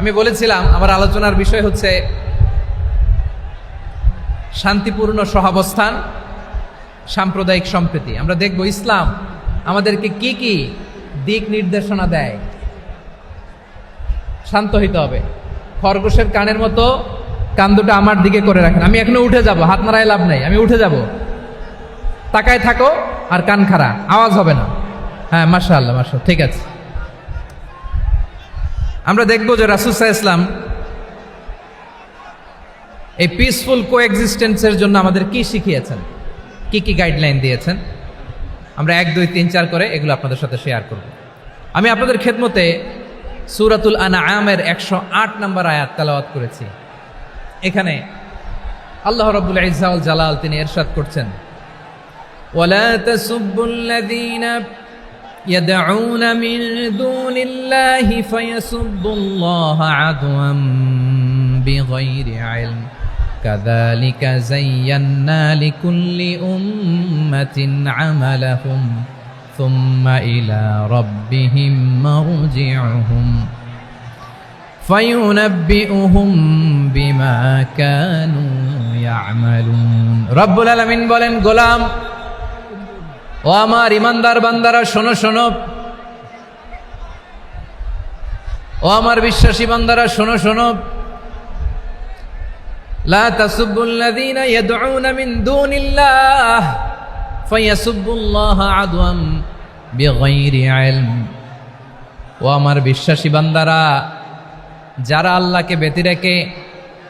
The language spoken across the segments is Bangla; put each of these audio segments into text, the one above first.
আমি বলেছিলাম, আমার আলোচনার বিষয় হচ্ছে শান্তিপূর্ণ সহাবস্থান, সাম্প্রদায়িক সম্প্রীতি। আমরা দেখব ইসলাম আমাদেরকে কি কি দিক নির্দেশনা দেয়। শান্ত হইতে হবে। খরগোশের কানের মতো কান দুটো আমার দিকে করে রাখেন। আমি এখনও উঠে যাব, হাত মারায় লাভ নাই, আমি উঠে যাব। তাকায় থাকো আর কান খাড়া, আওয়াজ হবে না। হ্যাঁ মাসা মাসা ঠিক আছে। আমরা দেখব যে রাসুসা ইসলাম এই পিসফুল কোএক্সিস্টেন্সের জন্য আমাদের কি শিখিয়েছেন? কি কি গাইডলাইন দিয়েছেন? আমরা এক, দুই, তিন, চার করে এগুলো আপনাদের সাথে শেয়ার করব। আমি আপনাদের খেদমতে সুরাতুল আনা আমের একশো আট নম্বর আয়াত তালাওয়াত করেছি। এখানে আল্লাহ রবুল ইজাউল জালাল তিনি এরশাদ করছেন। يدعون من دون الله فيسبوا الله عدوا بغير علم كذلك زينا لكل أمة عملهم ثم إلى ربهم مرجعهم فينبئهم بما كانوا يعملون رب العالمين বলেন গোলাম ও আমার ইমানদার বান্দারা, শোনো শোনো। ও আমার বিশ্বাসী বান্দারা, শোনো শোনো। লা ও আমার বিশ্বাসী বান্দারা, যারা আল্লাহকে বেতি রেখে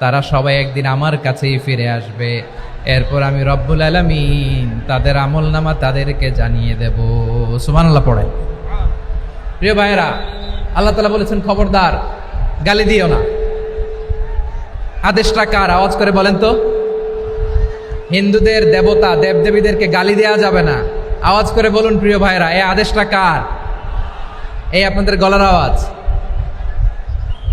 তারা সবাই একদিন আমার কাছেই ফিরে আসবে। এরপর আমি রব্বুল আলমিন তাদের আমল নামা তাদেরকে জানিয়ে দেব। সুমান আল্লাহ পড়ে। প্রিয় ভাইয়েরা, আল্লাহ তালা বলেছেন, খবরদার, গালি দিও না। আদেশটা কার? আওয়াজ করে বলেন তো। হিন্দুদের দেবতা, দেবদেবীদেরকে গালি দেওয়া যাবে না। আওয়াজ করে বলুন, প্রিয় ভাইরা এই আদেশটা কার? এই আপনাদের গলার আওয়াজ।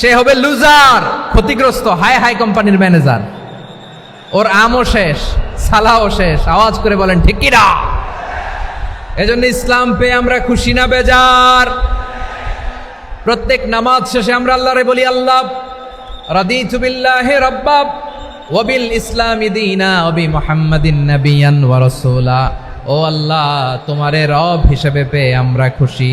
সে হবে লুজার, ক্ষতিগ্রস্ত, হাই হাই কোম্পানির ম্যানেজার। ওর আমও শেষ, সালাও শেষ, আওয়াজ করে বলেন, ঠিক কিনা এজন্য ইসলাম পেয়ে আমরা খুশি না, বেজার। প্রত্যেক নামাজ শেষে আমরা আল্লাহরে বলি, আল্লাহ, রাদিতু বিল্লাহি রাব্বাব ওয়াবিল ইসলামি দীনা ওবি মুহাম্মাদিন নাবিয়ান ওয়া রাসূলা। ও আল্লাহ, তোমারে রব হিসেবে পেয়ে আমরা খুশি।